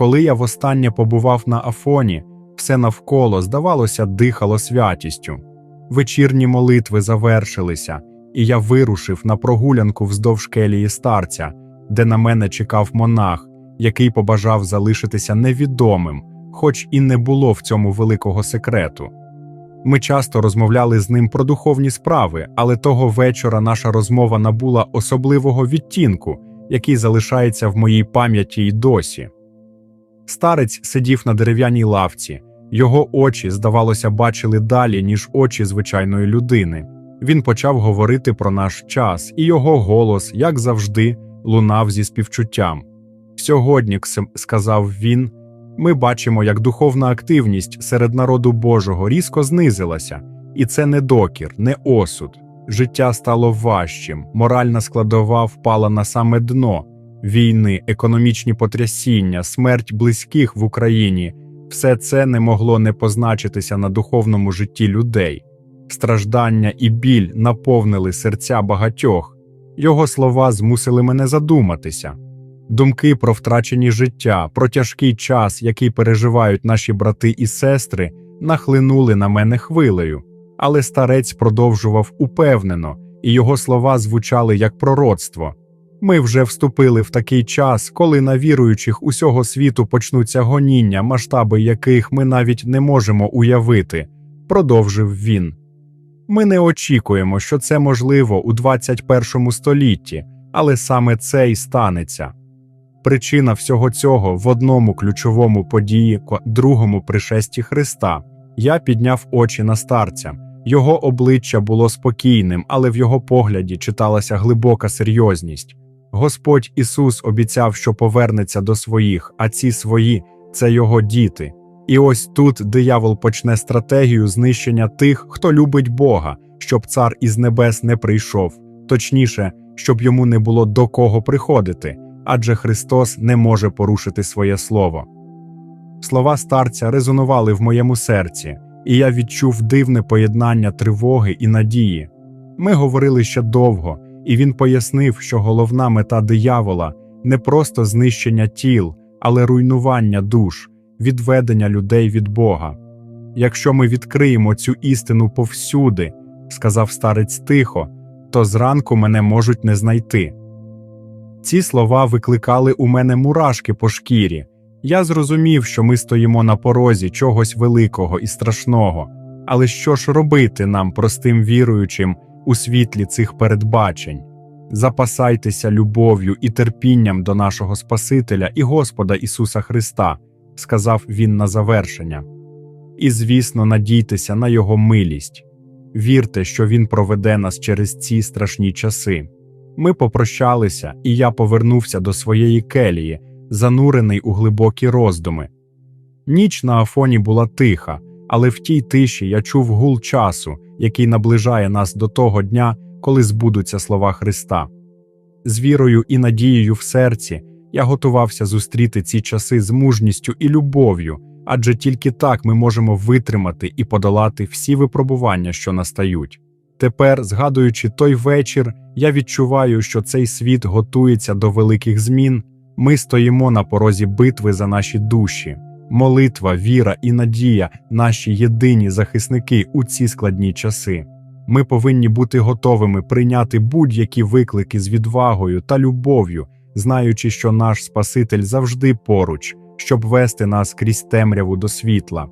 Коли я востаннє побував на Афоні, все навколо, здавалося, дихало святістю. Вечірні молитви завершилися, і я вирушив на прогулянку вздовж келії старця, де на мене чекав монах, який побажав залишитися невідомим, хоч і не було в цьому великого секрету. Ми часто розмовляли з ним про духовні справи, але того вечора наша розмова набула особливого відтінку, який залишається в моїй пам'яті й досі. Старець сидів на дерев'яній лавці, його очі, здавалося, бачили далі, ніж очі звичайної людини. Він почав говорити про наш час, і його голос, як завжди, лунав зі співчуттям. Сьогодні, сказав він, ми бачимо, як духовна активність серед народу Божого різко знизилася, і це не докір, не осуд. Життя стало важчим, моральна складова впала на саме дно. Війни, економічні потрясіння, смерть близьких в Україні все це не могло не позначитися на духовному житті людей. Страждання і біль наповнили серця багатьох. Його слова змусили мене задуматися. Думки про втрачені життя, про тяжкий час, який переживають наші брати і сестри, нахлинули на мене хвилею. Але старець продовжував упевнено, і його слова звучали як пророцтво. Ми вже вступили в такий час, коли на віруючих усього світу почнуться гоніння, масштаби яких ми навіть не можемо уявити, продовжив він. Ми не очікуємо, що це можливо у 21 столітті, але саме це й станеться. Причина всього цього в одному ключовому події, другому пришесті Христа. Я підняв очі на старця. Його обличчя було спокійним, але в його погляді читалася глибока серйозність. Господь Ісус обіцяв, що повернеться до своїх, а ці свої це його діти. І ось тут диявол почне стратегію знищення тих, хто любить Бога, щоб цар із небес не прийшов, точніше, щоб йому не було до кого приходити, адже Христос не може порушити своє слово. Слова старця резонували в моєму серці, і я відчув дивне поєднання тривоги і надії. Ми говорили ще довго, і він пояснив, що головна мета диявола не просто знищення тіл, але руйнування душ, відведення людей від Бога. Якщо ми відкриємо цю істину повсюди, сказав старець тихо, то зранку мене можуть не знайти. Ці слова викликали у мене мурашки по шкірі. Я зрозумів, що ми стоїмо на порозі чогось великого і страшного. Але що ж робити нам, простим віруючим, у світлі цих передбачень? Запасайтеся любов'ю і терпінням до нашого Спасителя і Господа Ісуса Христа, сказав Він на завершення. І, звісно, надійтеся на Його милість. Вірте, що Він проведе нас через ці страшні часи. Ми попрощалися, і я повернувся до своєї келії, занурений у глибокі роздуми. Ніч на Афоні була тиха, але в тій тиші я чув гул часу, який наближає нас до того дня, коли збудуться слова Христа. З вірою і надією в серці я готувався зустріти ці часи з мужністю і любов'ю, адже тільки так ми можемо витримати і подолати всі випробування, що настають. Тепер, згадуючи той вечір, я відчуваю, що цей світ готується до великих змін. Ми стоїмо на порозі битви за наші душі. Молитва, віра і надія наші єдині захисники у ці складні часи. Ми повинні бути готовими прийняти будь-які виклики з відвагою та любов'ю, знаючи, що наш Спаситель завжди поруч, щоб вести нас крізь темряву до світла.